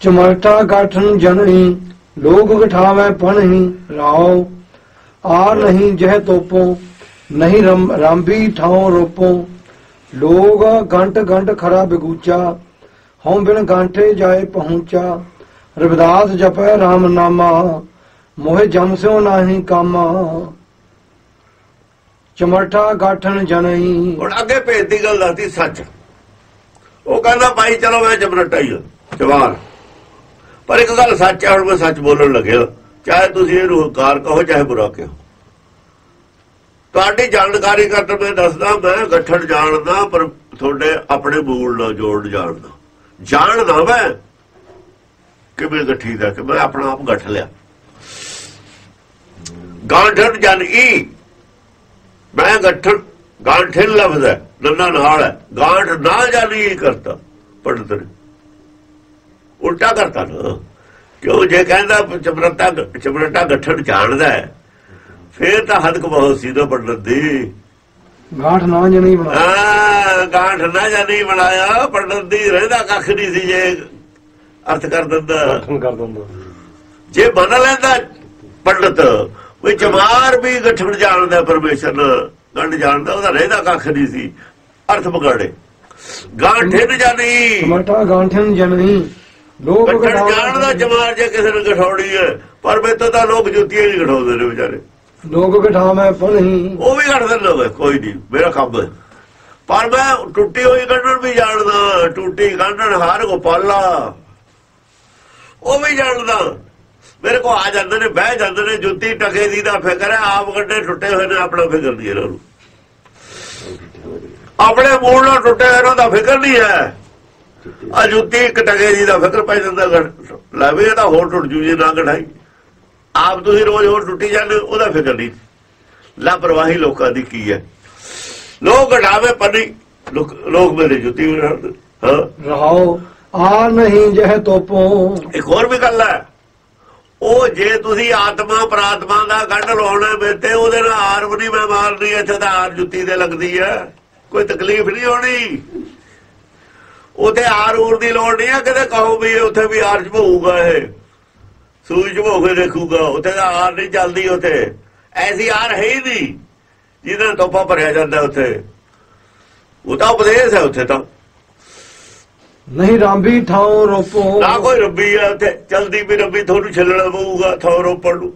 ਚਮਰਟਾ ਗਾਠਨ ਜਨਨੀ ਲੋਕ ਗਠਾਵੇ ਪਣਹੀ ਰਾਉ ਆ ਨਹੀਂ ਜਹ ਤੋਪੋ, ਨਹੀਂ ਰਾਂਬੀ ਠਾਉ ਰੋਪੋ। ਲੋਗ ਗੰਟ ਗੰਟ ਖਰਾ ਬਿਗੂਚਾ, ਹਉ ਬਿਨ ਗਾਂਠੇ ਜਾਏ ਪਹੁੰਚਾ। ਰਵਿਦਾਸ ਜਪੈ RAM ਨਾਮਾ ਮੋਹਿ ਜਮ ਸਿਓ ਨਾਹੀ ਕਾਮਾ। ਚਮਰਟਾ ਗਾਠਨ ਜਨਈ ਹੁਣ ਅੱਗੇ ਭੇਦ ਦੀ ਗੱਲ ਦੱਸਦੀ ਸੱਚ। ਉਹ ਕਹਿੰਦਾ, ਭਾਈ, ਚਲੋ ਮੈਂ ਜਮਰਟਾ ਹੀ ਜਵਾਨ। ਪਰ ਇੱਕ ਗੱਲ ਸੱਚ ਹੈ ਹੁਣ ਮੈਂ ਸੱਚ ਬੋਲਣ ਲੱਗਿਆ। ਚਾਹੇ ਤੁਸੀਂ ਇਹਨੂੰ ਹੰਕਾਰ ਕਹੋ, ਚਾਹੇ ਬੁਰਾ ਕਹੋ। ਤੁਹਾਡੀ ਜਾਣਕਾਰੀ ਕਰਨ ਮੈਂ ਦੱਸਦਾ, ਮੈਂ ਗੱਠੜ ਜਾਣਦਾ, ਪਰ ਤੁਹਾਡੇ ਆਪਣੇ ਮੂਲ ਨਾਲ ਜੋੜ ਜਾਣਦਾ। ਜਾਣਦਾ ਮੈਂ ਕਿਵੇਂ ਗੱਠੀ ਦਾ, ਕਿ ਮੈਂ ਆਪਣਾ ਆਪ ਗੱਠ ਲਿਆ। ਗਾਂਠੜ ਜਨ ਈ, ਮੈਂ ਗੱਠੜ ਗਾਂਠੇ ਲਫ਼ਜ਼ ਹੈ ਨੰਨਾ ਨਾਲ ਹੈ। ਗਾਂਠ ਨਾ ਜਾਣੀ ਕਰਤਾ? ਪੰਡਤ ਨੇ। ਉਲਟਾ ਕਰਤਾ। ਨਾ ਕਿਉਂ? ਜੇ ਕਹਿੰਦਾ ਚਮਰਤਾ ਚਮਰਤਾ ਗੱਠੜ ਜਾਣਦਾ ਹੈ ਫੇਰ ਤਾਂ ਹੱਦ ਬਹੁਤ ਸੀ ਨਾ ਪੰਡਤ ਦੀ। ਗਾਠ ਨਾ ਜਨਈ ਬਣਾ ਆ ਗਾਂਠ ਨਾ ਜਾਣੀ ਬਣਾਇਆ ਪੰਡਤ ਦੀ ਰਹਿੰਦਾ ਕੱਖ ਨਹੀਂ ਸੀ ਜੇ ਅਰਥ ਕਰ ਦਿੰਦਾ। ਗਠਨ ਕਰ ਦਿੰਦਾ। ਜੇ ਮੰਨ ਲੈਂਦਾ ਪੰਡਤ ਕੋਈ ਜਮਾਰ ਵੀ ਗਠੜ ਜਾਣਦਾ ਪਰਮੇਸ਼ਰ ਨੂੰ ਗੰਢ ਜਾਣਦਾ ਉਹਦਾ ਰਹਿਦਾ ਕੱਖ ਨਹੀਂ ਸੀ। ਅਰਥ ਬਗਾੜੇ ਗਾਂਠੇ ਜਾਣੀ। ਚਮਰਟਾ ਗਾਠਨ ਜਨਈ ਲੋਕ ਗਠਾਵੇ ਜਾਣਦਾ ਜਮਾਰ ਜੇ ਕਿਸੇ ਨੂੰ ਗਠੌੜੀ ਹੈ ਪਰ ਮੇਤੋਂ ਤਾਂ ਲੋਕ ਜੁੱਤੀਆਂ ਨਹੀਂ ਗਠਾਉਂਦੇ ਨੇ ਵਿਚਾਰੇ। ਲੋਕ ਗਠਾਵੇ ਪਣਹੀ ਉਹ ਵੀ ਦਿੰਦਾ ਵੇ ਕੋਈ ਨਹੀਂ ਮੇਰਾ ਕੰਮ ਹੈ। ਪਰ ਮੈਂ ਟੁੱਟੀ ਹੋਈ ਗੰਢਣ ਵੀ ਜਾਣਦਾ ਟੁੱਟੀ ਗੰਢਣ ਹਾਰ ਗੋਪਾਲਾ। ਉਹ ਵੀ ਜਾਣਦਾ। ਮੇਰੇ ਕੋ ਆ ਜਾਂਦੇ ਨੇ ਬਹਿ ਜਾਂਦੇ ਨੇ ਜੁੱਤੀ ਟਕੇ ਦੀ ਦਾ ਫਿਕਰ ਹੈ ਆਪ ਗੱਡੇ ਟੁੱਟੇ ਹੋਏ ਨੇ ਆਪਣਾ ਫਿਕਰ ਨਹੀਂ ਇਹਨਾਂ ਨੂੰ। ਆਪਣੇ ਮੂਲ ਨਾਲ ਟੁੱਟੇ ਇਹਨਾਂ ਦਾ ਫਿਕਰ ਨਹੀਂ ਹੈ। ਆ ਜੁੱਤੀ ਇੱਕ ਟਕੇ ਦੀ ਦਾ ਫਿਕਰ ਪੈ ਜਾਂਦਾ ਲਾਵੇ ਤਾਂ ਹੋਰ ਟੁੱਟ ਜੂ ਜੇ ਨਾ ਕਢਾਈ। ਆਪ ਤੁਸੀਂ ਰੋਜ਼ ਹੋਰ ਟੁੱਟੀ ਜਾਂਦੇ ਉਹਦਾ ਫਿਕਰ ਨਹੀਂ। ਲਾਪਰਵਾਹੀ ਲੋਕਾਂ ਦੀ ਕੀ ਹੈ? ਲੋਕ ਘਟਾਵੇ ਪੰਨੀ ਲੋਕ ਮੇਰੇ ਜੁੱਤੀ ਹਾਂ। ਰਹਾਓ ਆ ਨਹੀਂ ਜਹ ਤੋਪੋ। ਇੱਕ ਹੋਰ ਵੀ ਗੱਲ ਹੈ। ਉਹ ਜੇ ਤੁਸੀਂ ਆਤਮਾ ਪ੍ਰਾਤਮਾ ਦਾ ਗੰਢ ਲਾਉਣਾ ਬੇਤੇ ਉਹਦੇ ਨਾਲ ਆਰ ਵੀ ਨਹੀਂ ਮੈਂ ਮਾਰਨੀ, ਇੱਥੇ ਤਾਂ ਆਰ ਜੁੱਤੀ ਦੇ ਲੱਗਦੀ ਹੈ। ਕੋਈ ਤਕਲੀਫ ਨਹੀਂ ਹੋਣੀ। ਉਥੇ ਆਰ ਊਰ ਦੀ ਲੋੜ ਨਹੀਂ ਹੈ, ਕਿਤੇ ਕਹੋ ਵੀ ਉੱਥੇ ਵੀ ਆਰ ਝਭੂਗਾ ਇਹ। ਸੂਈ ਝਭੋ ਕੇ ਦੇਖੂਗਾ, ਉੱਥੇ ਤਾਂ ਆਰ ਨਹੀਂ ਚੱਲਦੀ ਉੱਥੇ। ਐਸੀ ਆਰ ਹੈ ਹੀ ਨਹੀਂ ਜਿਹਨਾਂ ਨਾਲ ਤੋਪਾ ਭਰਿਆ ਜਾਂਦਾ ਉੱਥੇ। ਉਹ ਤਾਂ ਉਪਦੇਸ਼ ਹੈ ਉੱਥੇ ਤਾਂ। ਨਹੀਂ ਰਾਂਬੀ ਠਾਉ ਰੋਪੋ। ਨਾ ਕੋਈ ਰੱਬੀ ਹੈ ਉੱਥੇ ਚਲਦੀ ਵੀ ਰੱਬੀ ਤੁਹਾਨੂੰ ਛੱਲਣਾ ਪਊਗਾ ਥੋ ਰੋਪਣ ਨੂੰ।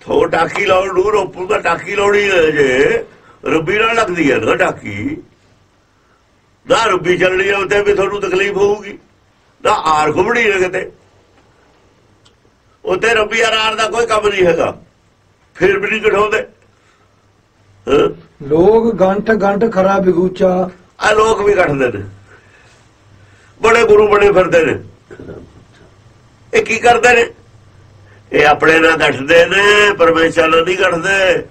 ਥੋ ਟਾਕੀ ਲਾਉਣ ਨੂੰ ਰੋਪੂ ਦਾ ਟਾਕੀ ਲਾਉਣੀ ਹੈ ਜੇ। ਰੱਬੀ ਨਾਲ ਲੱਗਦੀ ਹੈ ਨਾ ਟਾਕੀ ਨਾ ਰੱਬੀ ਚੱਲਣੀ ਹੈ ਉੱਥੇ ਵੀ ਤੁਹਾਨੂੰ ਤਕਲੀਫ ਹੋਊਗੀ। ਨਾ ਆਰ ਹੈ ਕਿਤੇ। ਉੱਥੇ ਰੱਬੀ ਆਰ ਦਾ ਕੋਈ ਕੰਮ ਨਹੀਂ ਹੈਗਾ। ਫਿਰ ਵੀ ਨਹੀਂ ਹਾਂ? ਲੋਕ ਗੰਠ ਗੰਠ ਖਰਾ ਬਿਗੂਚਾ ਆ ਲੋਕ ਵੀ ਕੱਢਦੇ ਨੇ। ਬੜੇ ਗੁਰੂ ਬਣੇ ਫਿਰਦੇ ਨੇ। ਇਹ ਕੀ ਕਰਦੇ ਨੇ? ਇਹ ਆਪਣੇ ਨਾਲ ਗੱਠਦੇ ਨੇ, ਪਰਮੇਸ਼ਰ ਨਾਲ ਨਹੀਂ ਗੱਠਦੇ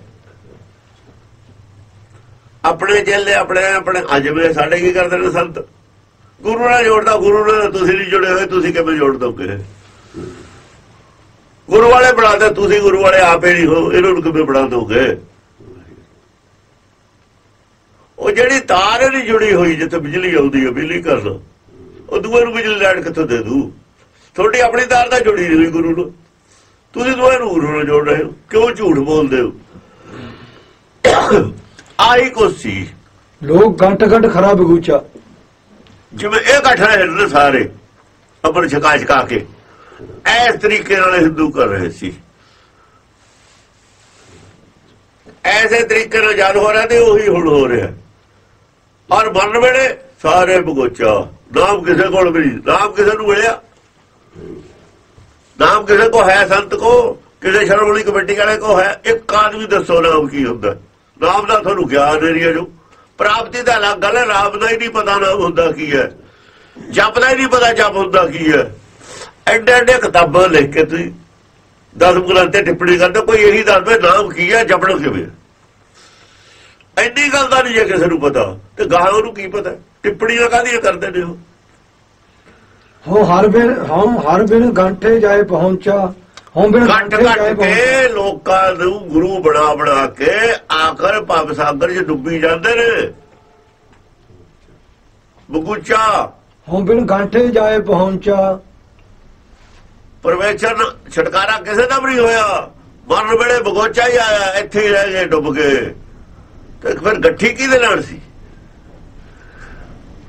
ਆਪਣੇ ਜੇਲੇ ਆਪਣੇ ਆਪਣੇ ਅਜਵੇ ਸਾਡੇ ਕੀ ਕਰਦੇ ਨੇ ਸੰਤ? ਗੁਰੂ ਨਾਲ ਜੋੜਦਾ, ਗੁਰੂ ਨਾਲ ਤੁਸੀਂ ਨਹੀਂ ਜੁੜੇ ਹੋਏ, ਤੁਸੀਂ ਕਿਵੇਂ ਜੋੜ ਦੋਗੇ? ਗੁਰੂ ਵਾਲੇ ਬਣਾਦੇ ਤੁਸੀਂ ਗੁਰੂ ਵਾਲੇ ਆਪੇ ਨਹੀਂ ਹੋ, ਇਹਨਾਂ ਨੂੰ ਕਿਵੇਂ ਬਣਾ ਦੋਗੇ? ਉਹ ਜਿਹੜੀ ਤਾਰ ਨਹੀਂ ਜੁੜੀ ਹੋਈ, ਜਿੱਥੇ ਬਿਜਲੀ ਆਉਂਦੀ ਹੈ, ਬਿਜਲੀ ਕਰ ਲੋ ਉਹ ਦੂਏ ਨੂੰ ਬਿਜਲੀ ਲੈਣ ਕਿੱਥੋਂ ਦੇ ਦੂ? ਤੁਹਾਡੀ ਆਪਣੀ ਤਾਰ ਤਾਂ ਜੁੜੀ ਨਹੀਂ ਗੁਰੂ ਨੂੰ। ਤੁਸੀਂ ਦੂਏ ਨੂੰ ਗੁਰੂ ਨਾਲ ਜੋੜ ਰਹੇ ਹੋ। ਕਿਉਂ ਝੂਠ ਬੋਲਦੇ ਹੋ? ਆਈ ਕੋ ਸੀ। ਲੋਕ ਗੰਠ ਗੰਠ ਖਰਾ ਬਿਗੂਚਾ। ਜਿਵੇਂ ਇਹ ਇਕੱਠ ਰਹੇ ਨੇ ਸਾਰੇ ਅਮਰ ਛਕਾ ਛਕਾ ਕੇ। ਇਸ ਤਰੀਕੇ ਨਾਲ ਹਿੰਦੂ ਕਰ ਰਹੇ ਸੀ। ਐਸੇ ਤਰੀਕੇ ਨਾਲ ਜਦ ਹੋ ਰਿਹਾ ਤੇ ਉਹੀ ਹੁਣ ਹੋ ਰਿਹਾ। ਔਰ ਮਰਨ ਵੇਲੇ ਸਾਰੇ ਬਗੋਚਾ। ਨਾਮ ਕਿਸੇ ਕੋਲ ਵੀ ਨਾਮ ਕਿਸੇ ਨੂੰ ਮਿਲਿਆ? ਨਾਮ ਕਿਸੇ ਕੋ ਹੈ ਸੰਤ ਕੋ ਕਿਸੇ ਸ਼ਰਮਣੀ ਕਮੇਟੀ ਵਾਲੇ ਕੋ ਹੈ? ਇੱਕ ਆਦਮੀ ਦੱਸੋ ਨਾਮ ਕੀ ਹੁੰਦਾ? ਨਾਮ ਦਾ ਤੁਹਾਨੂੰ ਗਿਆਨ ਨਹੀਂ ਹੈ ਜੋ ਪ੍ਰਾਪਤੀ ਦਾ ਅਲੱਗ ਗੱਲ ਹੈ, ਨਾਮ ਦਾ ਹੀ ਨਹੀਂ ਪਤਾ ਨਾਮ ਹੁੰਦਾ ਕੀ ਹੈ। ਜਪ ਦਾ ਹੀ ਨਹੀਂ ਪਤਾ ਜਪ ਹੁੰਦਾ ਕੀ ਹੈ। ਐਡੇ ਐਡੇ ਕਿਤਾਬਾਂ ਲਿਖ ਕੇ ਤੁਸੀਂ ਦਸ ਗ੍ਰੰਥ ਤੇ ਟਿੱਪਣੀ ਕਰਦੇ, ਕੋਈ ਇਹੀ ਦੱਸਵੇ ਨਾਮ ਕੀ ਹੈ, ਜਪਣ ਕਿਵੇਂ ਐਨੀ ਗੱਲ ਦਾ ਨਹੀਂ ਜੇ ਕਿਸੇ ਨੂੰ ਪਤਾ। ਤੇ ਗਾਹਾਂ ਨੂੰ ਕੀ ਪਤਾ? ਟਿੱਪਣੀਆਂ ਕਾਹਦੀਆਂ ਕਰਦੇ ਨੇ ਉਹ? ਹੋ ਹਰ ਬਿਨ ਹਮ ਹਰ ਬਿਨ ਗੰਠੇ ਜਾਏ ਪਹੁੰਚਾ ਹਮ ਬਿਨ ਘੱਟ ਘੱਟ ਕੇ ਲੋਕਾਂ ਨੂੰ ਗੁਰੂ ਬਣਾ ਬਣਾ ਕੇ ਆਖਰ ਭਵ ਸਾਗਰ 'ਚ ਡੁੱਬੀ ਜਾਂਦੇ ਨੇ। ਬਗੂਚਾ। ਹਉ ਬਿਨ ਗਾਂਠੇ ਜਾਏ ਪਹੁੰਚਾ। ਪਰਮੇਸ਼ਰ ਛਟਕਾਰਾ ਕਿਸੇ ਦਾ ਵੀ ਨਹੀਂ ਹੋਇਆ। ਮਰਨ ਵੇਲੇ ਬਗੋਚਾ ਹੀ ਆਇਆ ਇੱਥੇ ਹੀ ਰਹਿ ਗਏ ਡੁੱਬ ਕੇ ਤੇ ਫਿਰ ਗੱਠੀ ਕਿਹਦੇ ਨਾਲ ਸੀ?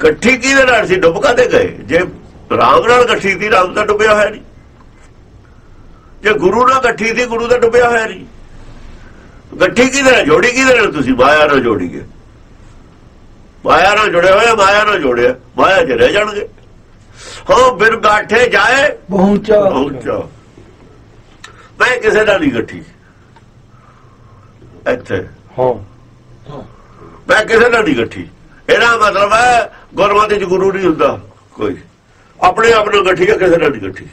ਗੱਠੀ ਕਿਹਦੇ ਨਾਲ ਸੀ? ਡੁੱਬ ਕਾਦੇ ਗਏ? ਜੇ ਰਾਮ ਨਾਲ ਗੱਠੀ ਸੀ ਰਾਮ ਤਾਂ ਡੁੱਬਿਆ ਹੋਇਆ ਨਹੀਂ। ਜੇ ਗੁਰੂ ਨਾਲ ਗੱਠੀ ਸੀ ਗੁਰੂ ਤਾਂ ਡੁੱਬਿਆ ਹੋਇਆ ਨਹੀਂ। ਗੱਠੀ ਕਿਹਦੇ ਨਾਲ ਜੋੜੀ ਕਿਹਦੇ ਨਾਲ ਤੁਸੀਂ? ਮਾਇਆ ਨਾਲ ਜੋੜੀਏ ਮਾਇਆ ਨਾਲ ਜੁੜੇ ਹੋਏ ਮਾਇਆ ਨਾਲ ਜੋੜਿਆ। ਮਾਇਆ ਚ ਰਹਿ ਜਾਣਗੇ। ਹੋ ਬਿਨ ਗਾਠੇ ਜਾਏ ਪਹੁੰਚਾ। ਪਹੁੰਚਾ। ਮੈਂ ਕਿਸੇ ਨਾਲ ਨਹੀਂ ਗੱਠੀ। ਇੱਥੇ। ਹਾਂ। ਮੈਂ ਕਿਸੇ ਨਾਲ ਨਹੀਂ ਗੱਠੀ। ਇਹਦਾ ਮਤਲਬ ਹੈ ਗੁਰਮਤਿ ਚ ਗੁਰੂ ਨਹੀਂ ਹੁੰਦਾ। ਕੋਈ। ਆਪਣੇ ਆਪ ਨੂੰ ਗੱਠੀ ਹੈ ਕਿਸੇ ਨਾਲ ਨਹੀਂ ਗੱਠੀ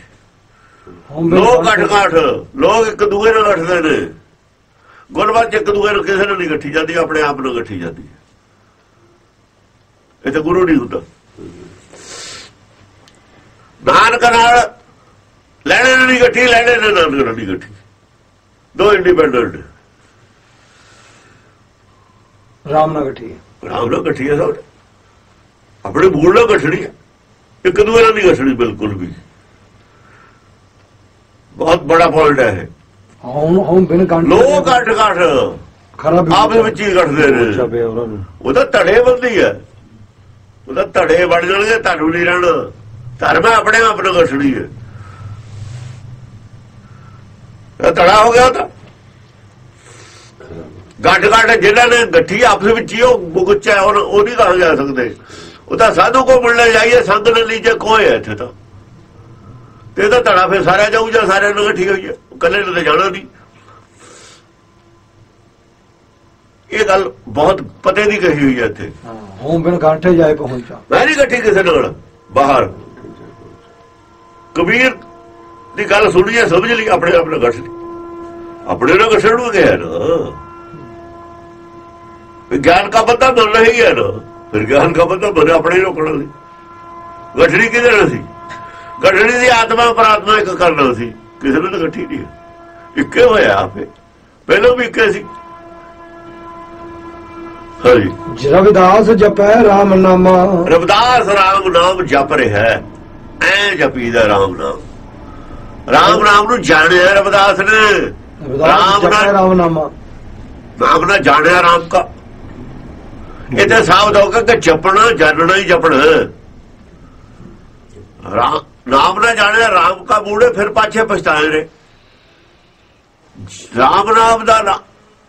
ਬਿਨ ਲੋਕ ਘੱਟ ਘੱਟ ਲੋਕ ਇੱਕ ਦੂਏ ਨਾਲ ਗੱਠਦੇ ਨੇ। ਗੁਰਮਤਿ ਚ ਇੱਕ ਦੂਏ ਨੂੰ ਕਿਸੇ ਨਾਲ ਨਹੀਂ ਗੱਠੀ ਜਾਂਦੀ ਆਪਣੇ ਆਪ ਨੂੰ ਗੱਠੀ ਜਾਂਦੀ ਇਹ ਤਾਂ ਗੁਰੂ ਨਹੀਂ ਹੁੰਦਾ। ਨਾਨਕ ਨਾਲ ਲੈਣੇ ਨਾਲ ਨਹੀਂ ਗੱਠੀ ਲੈਣੇ ਨਾਲ ਨਾਨਕ ਨਾਲ ਨਹੀਂ ਗੱਠੀ ਦੋ ਇੰਡੀਪੈਂਡੈਂਟ ਰਾਮ ਨਾਲ ਗਠੀ ਰਾਮ ਨਾਲ ਗੱਠੀ ਹੈ ਸਭ। ਆਪਣੇ ਮੂਲ ਨਾਲ ਗੱਠਣੀ ਹੈ। ਇੱਕ ਦੂਏ ਨਾਲ ਨਹੀਂ ਗੱਠਣੀ ਬਿਲਕੁਲ ਵੀ। ਬਹੁਤ ਬੜਾ ਪੁਆਇੰਟ ਹੈ ਇਹ। ਹਉ ਬਿਨ ਗਾਂਠੇ ਲੋਕ ਘੱਟ ਘੱਟ। ਖਰਾ ਵੀ ਆਪ ਦੇ ਵਿੱਚ ਹੀ ਘਟਦੇ ਨੇ। ਉਹਦਾ ਧੜੇ ਬੰਦੀ ਹੈ। ਉਹਦਾ ਧੜੇ ਬਣ ਜਾਣਗੇ ਤੁਹਾਨੂੰ ਨਹੀਂ ਰਹਿਣਾ। ਧਰਮ ਆਪਣੇ ਆਪ ਨੂੰ ਘਟਣੀ ਹੈ। ਇਹ ਧੜਾ ਹੋ ਗਿਆ ਤਾਂ। ਗੱਡ ਗੱਡ ਜਿਹਨਾਂ ਨੇ ਗੱਠੀ ਆਪਸ ਵਿੱਚ ਹੀ ਉਹ ਗੁੱਚਾ ਉਹ ਉਹ ਨਹੀਂ ਕਹਾ ਜਾ ਸਕਦੇ। ਉਹ ਤਾਂ ਸਾਧੂ ਕੋ ਮਿਲਣੇ ਜਾਈਏ ਸੰਗ ਨੇ ਲੀਜੇ ਕੋਏ ਇੱਥੇ ਤਾਂ? ਤੇ ਇਹਦਾ ਧੜਾ ਫਿਰ ਸਾਰਿਆਂ ਜਾਊ ਜਾਂ ਸਾਰਿਆਂ ਨੂੰ ਇਕੱਠੀ ਹੋਈ ਹੈ ਇਕੱਲੇ ਨੂੰ ਤਾਂ ਜਾਣਾ ਨਹੀਂ। ਇਹ ਗੱਲ ਬਹੁਤ ਪਤੇ ਦੀ ਕਹੀ ਹੋਈ ਹੈ ਇੱਥੇ। ਹਾਂ ਬਿਨ ਗਾਂਠੇ ਜਾਏ ਪਹੁੰਚਾ ਮੈਂ ਨਹੀਂ ਇਕੱਠੀ ਕਿਸੇ ਨਾਲ ਬਾਹਰ। ਕਬੀਰ ਦੀ ਗੱਲ ਸੁਣੀ ਹੈ ਸਮਝ ਲਈ ਆਪਣੇ ਆਪ ਨਾਲ ਗੱਠ ਲਈ। ਆਪਣੇ ਨਾਲ ਗੱਠਣ ਨੂੰ ਗਿਆ ਨਾ। ਵਿਗਿਆਨ ਦਾ ਬੰਦਾ ਬਣ ਰਹੀ ਹੈ ਨਾ। ਫਿਰ ਗਿਆਨ ਦਾ ਬੰਦਾ ਬਣੇ ਆਪਣੇ ਰੋਕਣ ਲਈ ਗੱਠੜੀ ਕਿਹਦੇ ਨਾਲ ਸੀ? ਗੱਠੜੀ ਦੀ ਆਤਮਾ ਪਰਾਤਮਾ ਇੱਕ ਕਰਨਾ ਸੀ। ਕਿਸੇ ਨੂੰ ਤਾਂ ਗੱਠੀ ਨਹੀਂ। ਇੱਕੇ ਹੋਇਆ ਆਪੇ। ਪਹਿਲਾਂ ਵੀ ਇੱਕੇ ਸੀ। ਹਾਂਜੀ। ਰਵਿਦਾਸ ਜਪੈ ਰਾਮ ਨਾਮਾ। ਰਵਿਦਾਸ ਰਾਮ ਨਾਮ ਜਪ ਰਿਹਾ ਐ ਜਪੀਦਾ ਰਾਮ ਨਾਮ। ਰਾਮ ਨਾਮ ਨੂੰ ਜਾਣਿਆ ਰਵਿਦਾਸ ਨੇ। ਜਪੈ ਰਾਮ ਨਾਮਾ। ਨਾਮ ਨਾਲ ਜਾਣਿਆ ਰਾਮ ਕਾ। ਇਹਦੇ ਸਾਬਤ ਹੋ ਗਿਆ ਕਿ ਜਪਣਾ ਜਾਣਨਾ ਹੀ ਜਪਣਾ। ਰਾਮ ਨਾਮ ਜਾਣਿਆ ਰਾਮ ਕਾ ਬੂੜੇ ਫਿਰ ਪਾਛੇ ਪਛਤਾਏ ਨੇ। ਰਾਮ ਨਾਮ ਦਾ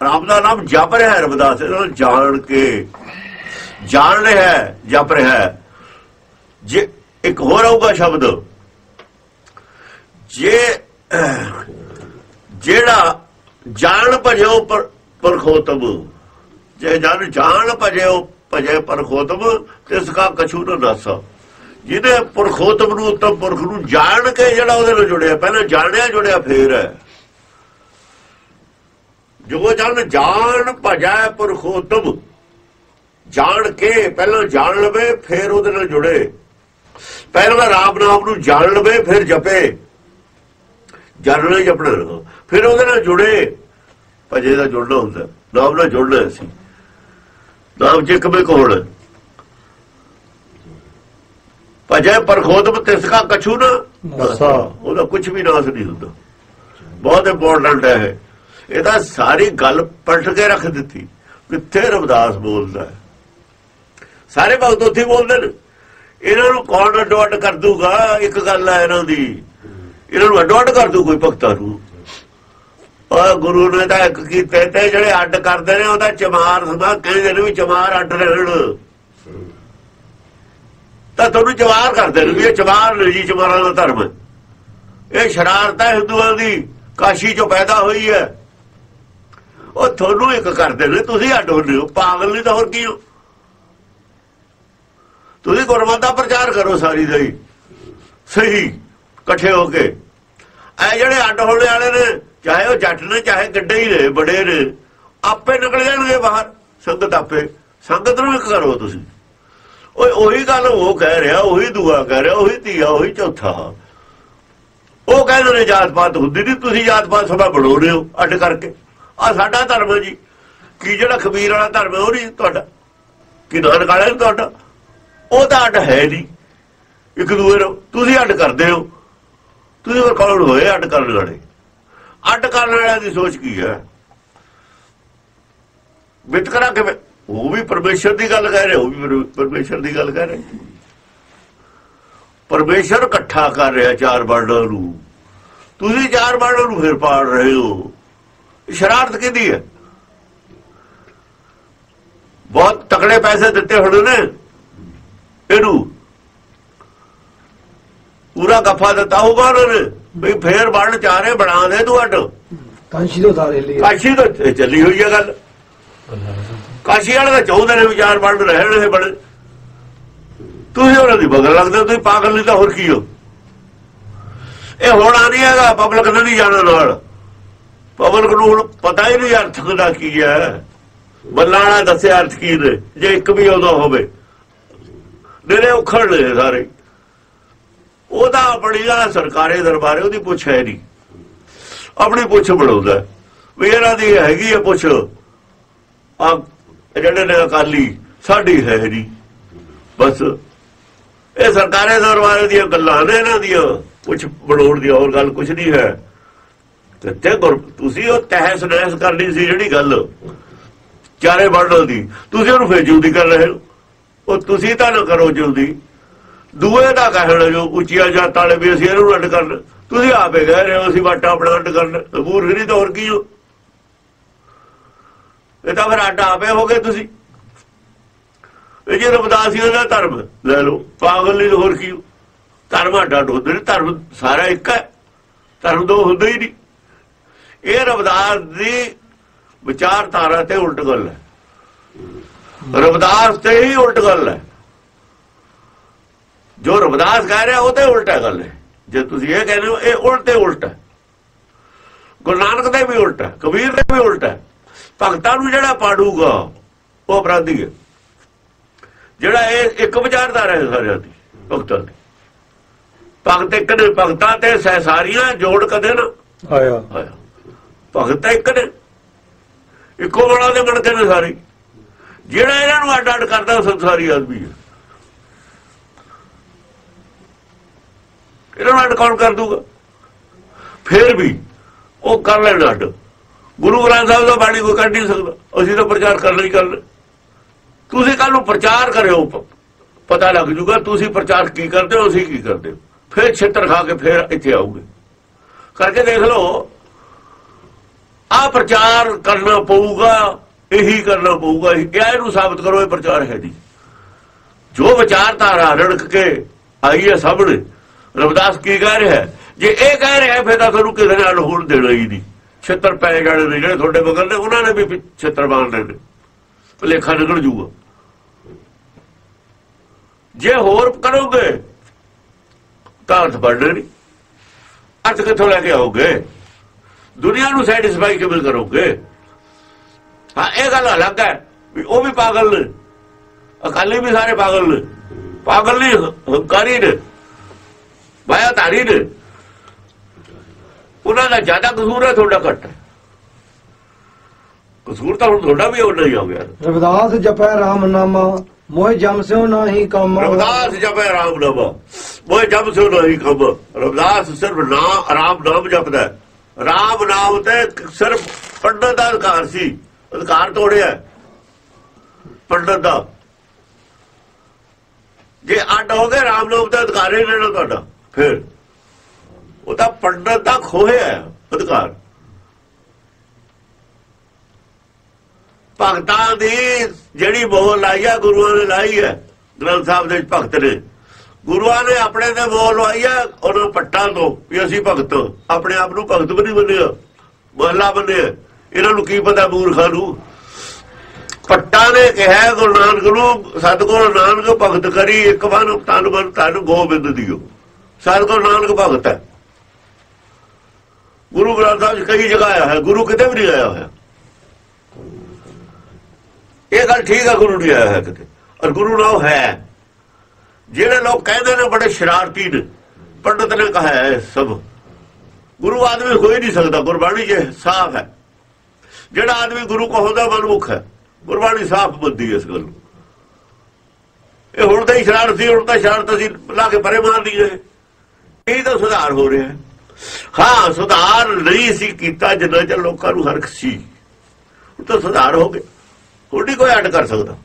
ਰਾਮ ਦਾ ਨਾਮ ਜਪ ਰਿਹਾ ਹੈ ਰਵਿਦਾਸ ਇਹਨੂੰ ਜਾਣ ਕੇ। ਜਾਣ ਰਿਹਾ ਹੈ, ਜਪ ਰਿਹਾ ਹੈ। ਜੇ ਇੱਕ ਹੋਰ ਆਊਗਾ ਸ਼ਬਦ ਜੇ ਜਿਹੜਾ ਜਾਣ ਭਜੋ ਪਰ ਪਰਖੋਤਮ ਜੇ ਜਨ ਜਾਣ ਭਜਿਓ ਭਜੇ ਪਰਖੋਤਮ ਤਿਸ ਕਾ ਕਛੂ ਨਾ ਨਾਸਾ। ਜਿਹਨੇ ਪਰਖੋਤਮ ਨੂੰ ਉੱਤਮ ਪੁਰਖ ਨੂੰ ਜਾਣ ਕੇ ਜਿਹੜਾ ਉਹਦੇ ਨਾਲ ਜੁੜਿਆ, ਪਹਿਲਾਂ ਜਾਣਿਆ ਜੁੜਿਆ ਫੇਰ ਹੈ। ਜੋ ਜਨ ਜਾਣ ਭਜੈ ਪਰਖੋਤਮ, ਜਾਣ ਕੇ ਪਹਿਲਾਂ ਜਾਣ ਲਵੇ, ਫੇਰ ਉਹਦੇ ਨਾਲ ਜੁੜੇ। ਪਹਿਲਾਂ ਰਾਮ ਨਾਮ ਨੂੰ ਜਾਣ ਲਵੇ, ਫਿਰ ਜਪੇ। ਜਾਣਨਾ ਜਪਣਾ ਫਿਰ ਉਹਦੇ ਨਾਲ ਜੁੜੇ। ਭਜੇ ਦਾ ਜੁੜਨਾ ਹੁੰਦਾ। ਨਾਮ ਨਾਲ ਜੁੜਨਾ ਸੀ ਨਾਮ ਚ ਕਮੇ ਕੋਣ ਭਜੇ ਪਰਖੋਤਮ ਤਿਸ ਕਾ ਕਛੂ ਨਾ। ਨਾਸਾ। ਉਹਦਾ ਕੁਝ ਵੀ ਨਾਸ ਨਹੀਂ ਹੁੰਦਾ। ਬਹੁਤ ਇੰਪੋਰਟੈਂਟ ਹੈ ਇਹ। ਇਹਦਾ ਸਾਰੀ ਗੱਲ ਪਲਟ ਕੇ ਰੱਖ ਦਿੱਤੀ। ਕਿੱਥੇ ਰਵਿਦਾਸ ਬੋਲਦਾ ਹੈ। ਸਾਰੇ ਭਗਤ ਉੱਥੇ ਬੋਲਦੇ ਨੇ। ਇਹਨਾਂ ਨੂੰ ਕੌਣ ਅੱਡੋ ਅੱਡ ਕਰ ਦੂਗਾ? ਇੱਕ ਗੱਲ ਹੈ ਇਹਨਾਂ ਦੀ। ਇਹਨਾਂ ਨੂੰ ਅੱਡੋ ਅੱਡ ਕਰ ਦੂ ਕੋਈ ਭਗਤਾਂ ਨੂੰ। ਆ ਗੁਰੂ ਨੇ ਤਾਂ ਇੱਕ ਕੀਤੇ ਤੇ ਜਿਹੜੇ ਅੱਡ ਕਰਦੇ ਨੇ, ਉਹਦਾ ਚਮਾਰ ਸਦਾ ਕਹਿੰਦੇ ਨੇ ਵੀ ਚਮਾਰ ਅੱਡ ਰਹਿਣ ਤਾਂ ਤੁਹਾਨੂੰ ਚਮਾਰ ਕਰਦੇ ਨੇ ਵੀ ਇਹ ਚਮਾਰ ਨਹੀਂ ਜੀ, ਚਮਾਰਾਂ ਦਾ ਧਰਮ। ਇਹ ਸ਼ਰਾਰਤ ਹੈ ਹਿੰਦੂਆਂ ਦੀ, ਕਾਸ਼ੀ ਚੋਂ ਪੈਦਾ ਹੋਈ ਹੈ। ਉਹ ਤੁਹਾਨੂੰ ਇੱਕ ਕਰਦੇ ਨੇ, ਤੁਸੀਂ ਅੱਡ ਹੁੰਦੇ ਹੋ, ਪਾਗਲ ਨਹੀਂ ਤਾਂ ਹੋਰ ਕੀ ਹੋ? ਤੁਸੀਂ ਗੁਰਮਤ ਦਾ ਪ੍ਰਚਾਰ ਕਰੋ ਸਾਰੀ ਦਈ ਸਹੀ, ਇਕੱਠੇ ਹੋ ਕੇ। ਐ ਜਿਹੜੇ ਅੱਡ ਹੋਣੇ ਵਾਲੇ ਨੇ ਚਾਹੇ ਉਹ ਜੱਟ ਨੇ, ਚਾਹੇ ਗੱਡੇ ਹੀ ਨੇ, ਬੜੇ ਨੇ, ਆਪੇ ਨਿਕਲ ਜਾਣਗੇ ਬਾਹਰ। ਸੰਗਤ ਆਪੇ, ਸੰਗਤ ਨੂੰ ਇੱਕ ਕਰੋ ਤੁਸੀਂ। ਓਏ, ਉਹੀ ਗੱਲ ਉਹ ਕਹਿ ਰਿਹਾ, ਉਹੀ ਦੂਆ ਕਹਿ ਰਿਹਾ, ਉਹੀ ਤੀਆ ਉਹੀ ਚੌਥਾ। ਉਹ ਕਹਿੰਦੇ ਨੇ, ਜਾਤ ਪਾਤ ਹੁੰਦੀ ਨਹੀਂ, ਤੁਸੀਂ ਜਾਤ ਪਾਤ ਸਭਾ ਬਣਾਉ ਰਹੇ ਹੋ, ਅੱਡ ਕਰਕੇ। ਆ ਸਾਡਾ ਧਰਮ ਹੈ ਜੀ। ਕੀ ਜਿਹੜਾ ਖਬੀਰ ਵਾਲਾ ਧਰਮ ਹੈ, ਉਹ ਨਹੀਂ ਤੁਹਾਡਾ। ਕਿ ਨਾਨਕ ਵਾਲਾ ਨਹੀਂ ਤੁਹਾਡਾ? ਉਹ ਤਾਂ ਅੱਡ ਹੈ ਨਹੀਂ। ਇੱਕ ਦੂਏ ਨੂੰ ਤੁਸੀਂ ਅੱਡ ਕਰਦੇ ਹੋ। ਤੁਸੀਂ ਹੋਰ ਕੌਣ ਹੋਏ ਅੱਡ ਕਰਨ ਵਾਲੇ? ਅੱਡ ਕਰਨ ਵਾਲਿਆਂ ਦੀ ਸੋਚ ਕੀ ਹੈ? ਵਿਤਕਰਾ ਕਿਵੇਂ? ਉਹ ਵੀ ਪਰਮੇਸ਼ਰ ਦੀ ਗੱਲ ਕਹਿ ਰਹੇ, ਉਹ ਵੀ ਪਰਮੇਸ਼ਰ ਦੀ ਗੱਲ ਕਹਿ ਰਹੇ। ਪਰਮੇਸ਼ਰ ਇਕੱਠਾ ਕਰ ਰਿਹਾ ਚਾਰ ਵਰਡਾਂ ਨੂੰ। ਤੁਸੀਂ ਚਾਰ ਵਰਡਾਂ ਨੂੰ ਫਿਰ ਪਾੜ ਰਹੇ ਹੋ। ਸ਼ਰਾਰਤ ਕਿਹਦੀ ਹੈ? ਬਹੁਤ ਤਕੜੇ ਪੈਸੇ ਦਿੱਤੇ ਹੋਣੇ ਨੇ। ਇਹਨੂੰ ਪੂਰਾ ਗੱਫਾ ਦਿੱਤਾ ਹੋਊਗਾ ਉਹਨਾਂ ਨੇ। ਵੀ ਫੇਰ ਵਰਡ ਚਾਰੇ ਬਣਾ ਦੇ ਤੂੰ ਅੱਡ। ਕਾਂਸ਼ੀ ਤੋਂ ਉਤਾਰੇ ਲਈ। ਕਾਸ਼ੀ ਤੋਂ ਚੱਲੀ ਹੋਈ ਹੈ ਗੱਲ। ਕਾਸ਼ੀ ਵਾਲੇ ਤਾਂ ਚਾਹੁੰਦੇ ਨੇ ਵਿਚਾਰ ਵੰਡ ਰਹਿਣ ਇਹ ਬੜੇ। ਤੁਸੀਂ ਉਹਨਾਂ ਦੀ ਬਗਲ ਲੱਗਦੇ ਤੁਸੀਂ ਪਾਗਲ ਨਹੀਂ ਤਾਂ ਹੋਰ ਕੀ ਹੋ? ਇਹ ਹੋਣਾ ਨਹੀਂ ਹੈਗਾ ਪਬਲਿਕ ਨੇ ਨਹੀਂ ਜਾਣਾ ਨਾਲ। ਪਬਲਿਕ ਨੂੰ ਹੁਣ ਪਤਾ ਹੀ ਨਹੀਂ ਅਰਥ ਦਾ ਕੀ ਹੈ। ਬੱਲਾਣਾ ਦੱਸਿਆ ਅਰਥ ਕੀ ਨੇ ਜੇ ਇੱਕ ਵੀ ਉਹਦਾ ਹੋਵੇ। ਨੇਰੇ ਉਖੜ ਨੇ ਸਾਰੇ। ਉਹਦਾ ਆਪਣੀ ਆ ਸਰਕਾਰੀ ਦਰਬਾਰੇ ਉਹਦੀ ਪੁੱਛ ਹੈ ਨਹੀਂ। ਆਪਣੀ ਪੁੱਛ ਬਣਾਉਂਦਾ ਵੀ ਇਹਨਾਂ ਦੀ ਹੈਗੀ ਆ ਪੁੱਛ। ਆ ਜਿਹੜੇ ਨੇ ਅਕਾਲੀ, ਸਾਡੀ ਹੈ ਨਹੀਂ। ਬਸ ਇਹ ਸਰਕਾਰੀ ਦਰਬਾਰੇ ਦੀਆਂ ਗੱਲਾਂ ਨੇ ਇਹਨਾਂ ਦੀਆਂ। ਕੁਝ ਬਣਾਉਣ ਦੀ ਹੋਰ ਗੱਲ ਕੁਝ ਨਹੀਂ ਹੈ। ਤੇ ਤੇ ਤੁਸੀਂ ਉਹ ਤਹਿਸ ਨਹਿਸ ਕਰਨੀ ਸੀ ਜਿਹੜੀ ਗੱਲ। ਚਾਰੇ ਵਰਡਲ ਦੀ। ਤੁਸੀਂ ਉਹਨੂੰ ਫੇਰ ਜਲਦੀ ਕਰ ਰਹੇ ਹੋ। ਉਹ ਤੁਸੀਂ ਤਾਂ ਨਾ ਕਰੋ ਜਲਦੀ ਦੂਏ ਦਾ ਕਹਿਣ ਜੋ ਉੱਚੀਆਂ ਜਾਤਾਂ ਵਾਲੇ ਵੀ ਅਸੀਂ ਇਹਨੂੰ ਅੱਡ ਕਰਨ। ਤੁਸੀਂ ਆਪੇ ਕਹਿ ਰਹੇ ਹੋ ਅਸੀਂ ਵਾਟਾ ਆਪਣਾ ਅੱਡ ਕਰਨ। ਮੂਰਖ ਨਹੀਂ ਤਾਂ ਹੋਰ ਕੀ ਹੋ? ਇਹ ਤਾਂ ਫਿਰ ਅੱਡ ਆਪੇ ਹੋ ਗਏ ਤੁਸੀਂ। ਇਹ ਜੇ ਰਬਦਾਸੀਆਂ ਦਾ ਧਰਮ, ਲੈ ਲਓ, ਪਾਗਲ ਨਹੀਂ ਹੋਰ ਕੀ ਹੋ? ਧਰਮ ਅੱਡ ਅੱਡ ਹੁੰਦੇ ਨੇ ਧਰਮ ਸਾਰਾ ਇੱਕ ਹੈ। ਧਰਮ ਦੋ ਹੁੰਦਾ ਹੀ ਨਹੀਂ। ਇਹ ਰਬਦਾਸ ਦੀ ਵਿਚਾਰਧਾਰਾ ਤੇ ਉਲਟ ਗੱਲ ਹੈ। ਰਬਦਾਸ ਤੇ ਹੀ ਉਲਟ ਗੱਲ ਹੈ। ਜੋ ਰਬਦਾਸ ਕਹਿ ਰਿਹਾ ਉਹ ਤੇ ਉਲਟਾ ਗੱਲ ਹੈ ਜੇ ਤੁਸੀਂ ਇਹ ਕਹਿੰਦੇ ਹੋ ਇਹ ਉਲਟ ਉਲਟ ਗੁਰੂ ਨਾਨਕ ਦੇ ਵੀ ਉਲਟ ਕਬੀਰ ਦੇ ਵੀ ਉਲਟ ਭਗਤਾਂ ਨੂੰ ਜਿਹੜਾ ਪਾੜੂਗਾ ਉਹ ਅਪਰਾਧੀ ਹੈ। ਜਿਹੜਾ ਇਹ ਇੱਕ ਵਿਚਾਰਧਾਰਾ ਹੈ ਸਾਰਿਆਂ ਦੀ ਭਗਤਾਂ ਦੀ। ਭਗਤ ਇੱਕ ਨੇ ਭਗਤਾਂ ਤੇ ਸਹਿਸਾਰੀਆਂ ਜੋੜ ਕਦੇ ਨਾ ਆਇਆ। ਆਇਆ। ਭਗਤ ਇੱਕ ਨੇ ਇੱਕੋ ਬਣਾ ਦੇ ਬਣ ਕੇ ਨੇ ਸਾਰੇ। ਜਿਹੜਾ ਇਹਨਾਂ ਨੂੰ ਅੱਡ ਅੱਡ ਕਰਦਾ ਉਹ ਸੰਸਾਰੀ ਆਦਮੀ ਹੈ। ਇਹਨਾਂ ਨੂੰ ਅੱਡ ਕੌਣ ਕਰ ਦੂਗਾ। ਫੇਰ ਵੀ ਉਹ ਕਰ ਲੈਣ ਅੱਡ। ਗੁਰੂ ਗ੍ਰੰਥ ਸਾਹਿਬ ਦਾ ਬਾਣੀ ਕੋਈ ਕੱਢ ਨਹੀਂ ਸਕਦਾ। ਅਸੀਂ ਤਾਂ ਪ੍ਰਚਾਰ ਕਰਨਾ ਹੀ ਕਰ ਤੁਸੀਂ ਕੱਲ ਨੂੰ ਪ੍ਰਚਾਰ ਕਰਿਓ ਪਤਾ ਲੱਗ ਜੂਗਾ ਤੁਸੀਂ ਪ੍ਰਚਾਰ ਕੀ ਕਰਦੇ ਹੋ, ਅਸੀਂ ਕੀ ਕਰਦੇ ਹੋ। ਫਿਰ ਛਿੱਤਰ ਖਾ ਕੇ ਫਿਰ ਇੱਥੇ ਆਉਗੇ ਕਰਕੇ ਦੇਖ ਲਓ, ਆ ਪ੍ਰਚਾਰ ਕਰਨਾ ਪਊਗਾ, ਇਹੀ ਕਰਨਾ ਪਊਗਾ, ਇਹ ਇਹਨੂੰ ਸਾਬਤ ਕਰੋ, ਇਹ ਪ੍ਰਚਾਰ ਹੈ ਜੀ ਜੋ ਵਿਚਾਰਧਾਰਾ ਰੜਕ ਕੇ ਆਈ ਹੈ ਸਾਹਮਣੇ ਰਵਿਦਾਸ ਕੀ ਕਹਿ ਰਿਹਾ ਜੇ ਇਹ ਕਹਿ ਰਿਹਾ ਫਿਰ ਤਾਂ ਤੁਹਾਨੂੰ ਕਿਸੇ ਨਾਲ ਹੋਣ ਦੇਣਾ ਹੀ ਨਹੀਂ। ਛਿੱਤਰ ਪੈ ਜਾਣੇ ਨੇ ਜਿਹੜੇ ਤੁਹਾਡੇ ਬਗਲ ਨੇ, ਉਹਨਾਂ ਨੇ ਵੀ ਛਿੱਤਰ ਮਾਰਨੇ ਨੇ ਭਲੇਖਾ ਨਿਕਲ ਜੂਗਾ। ਜੇ ਹੋਰ ਕਰੋਗੇ, ਤਾਂ ਅਰਥ ਬਣਨੇ ਨਹੀਂ। ਅਰਥ ਕਿੱਥੋਂ ਲੈ ਕੇ ਆਓਗੇ? ਦੁਨੀਆ ਨੂੰ ਸੈਟੀਸਫਾਈ ਕਿਵੇਂ ਕਰੋਗੇ? ਹਾਂ, ਇਹ ਗੱਲ ਅਲੱਗ ਹੈ ਵੀ ਉਹ ਵੀ ਪਾਗਲ ਨੇ। ਅਕਾਲੀ ਵੀ ਸਾਰੇ ਪਾਗਲ ਨੇ। ਪਾਗਲ ਨਹੀਂ ਹੰਕਾਰੀ ਨੇ। ਮਾਇਆ ਧਾਰੀ ਨੇ। ਉਹਨਾਂ ਦਾ ਜ਼ਿਆਦਾ ਕਸੂਰ ਹੈ ਤੁਹਾਡਾ ਘੱਟ ਕਸੂਰ ਤਾਂ ਹੁਣ ਤੁਹਾਡਾ ਵੀ ਉਹਨਾਂ ਹੀ ਹੋ ਗਿਆ। ਰਵਿਦਾਸ ਜਪੈ RAM ਨਾਮਾ ਮੋਹ ਜਮ ਸਿਓ ਨਾਹੀ ਕੰਮ। ਰਵਿਦਾਸ ਜਪੇ ਰਾਮ ਨਾਮ ਉਹ ਜਪ ਸੋ ਨਹੀਂ ਕਬ ਰਵਿਦਾਸ ਸਿਰਫ ਨਾਮ ਆਰਾਮ ਨਾਮ ਜਪਦਾ ਹੈ। ਰਾਮ ਨਾਮ ਤੇ ਸਿਰਫ ਪੰਡਤ ਦਾ ਅਧਿਕਾਰ ਸੀ। ਅਧਿਕਾਰ ਤੋੜਿਆ। ਪੰਡਤ ਦਾ। ਜੇ ਅੱਡ ਹੋ ਗਏ ਰਾਮ ਨਾਮ ਤੇ ਅਧਿਕਾਰ ਹੀ ਲੈਣਾ ਤੁਹਾਡਾ। ਫਿਰ ਉਹ ਤਾਂ ਪੰਡਤ ਦਾ ਖੋਹਿਆ ਅਧਿਕਾਰ ਭਗਤਾਂ ਦੀ ਜਿਹੜੀ ਮੋਹ ਲਾਈ ਆ, ਗੁਰੂਆਂ ਨੇ ਲਾਈ ਹੈ, ਗ੍ਰੰਥ ਸਾਹਿਬ ਦੇ ਭਗਤ ਨੇ। ਗੁਰੂਆਂ ਨੇ ਆਪਣੇ ਤੇ ਮੋਹ ਲਵਾਈ ਆ, ਉਹਨਾਂ ਪੱਟਾਂ ਤੋਂ ਵੀ ਅਸੀਂ ਭਗਤ, ਆਪਣੇ ਆਪ ਨੂੰ ਭਗਤ ਵੀ ਨਹੀਂ ਮੰਨਿਆ, ਮਹਲਾ ਬੰਨਿਆ ਇਹਨਾਂ ਨੂੰ ਕੀ ਪਤਾ ਮੂਰਖਾਂ ਨੂੰ? ਪੱਟਾਂ ਨੇ ਕਿਹਾ, ਗੁਰੂ ਨਾਨਕ ਨੂੰ, ਸਤਿਗੁਰੂ ਨਾਨਕ ਭਗਤ ਕਰੀ, ਇੱਕ ਵਨ ਤਨ ਮਨ ਤਨ ਗੋਬਿੰਦ ਦਿਓ। ਸਤਿਗੁਰੂ ਨਾਨਕ ਭਗਤ ਹੈ। ਗੁਰੂ ਗ੍ਰੰਥ ਸਾਹਿਬ ਕਈ ਜਗ੍ਹਾ ਆਇਆ ਹੈ ਗੁਰੂ ਕਿਤੇ ਵੀ ਨਹੀਂ ਆਇਆ ਹੋਇਆ। ਇਹ ਗੱਲ ਠੀਕ ਹੈ ਗੁਰੂ ਨਹੀਂ ਆਇਆ ਹੈ ਕਿਤੇ। ਔਰ ਗੁਰੂ ਨਾਮ ਹੈ। ਜਿਹੜੇ ਲੋਕ ਕਹਿੰਦੇ ਨੇ ਬੜੇ ਸ਼ਰਾਰਤੀ ਨੇ, ਪੰਡਤ ਨੇ ਕਹਾ ਹੈ ਸਭ। ਗੁਰੂ ਆਦਮੀ ਹੋਈ ਨਹੀਂ ਸਕਦਾ, ਗੁਰਬਾਣੀ ਜੇ ਸਾਫ਼ ਹੈ। ਜਿਹੜਾ ਆਦਮੀ ਗੁਰੂ ਕਹੋਦਾ ਮਨਮੁਖ ਹੈ। ਗੁਰਬਾਣੀ ਸਾਫ਼ ਬੰਦੀ ਇਸ ਗੱਲ ਨੂੰ। ਇਹ ਹੁਣ ਤਾਂ ਹੀ ਸ਼ਰਾਰਤ ਸੀ ਹੁਣ ਤਾਂ ਸ਼ਰਾਰਤ ਅਸੀਂ ਲਾ ਕੇ ਪਰੇ ਮਾਰਦੀ ਹੈ ਇਹ ਤਾਂ ਸੁਧਾਰ ਹੋ ਰਿਹਾ ਹਾਂ। ਸੁਧਾਰ ਨਹੀਂ ਸੀ ਕੀਤਾ ਜਿੰਨਾ ਚਿਰ ਲੋਕਾਂ ਨੂੰ ਹਰਖ ਸੀ। ਹੁਣ ਤਾਂ ਸੁਧਾਰ ਹੋ ਗਿਆ ਹੁਣ ਕੋਈ ਅੱਡ ਕਰ ਸਕਦਾ।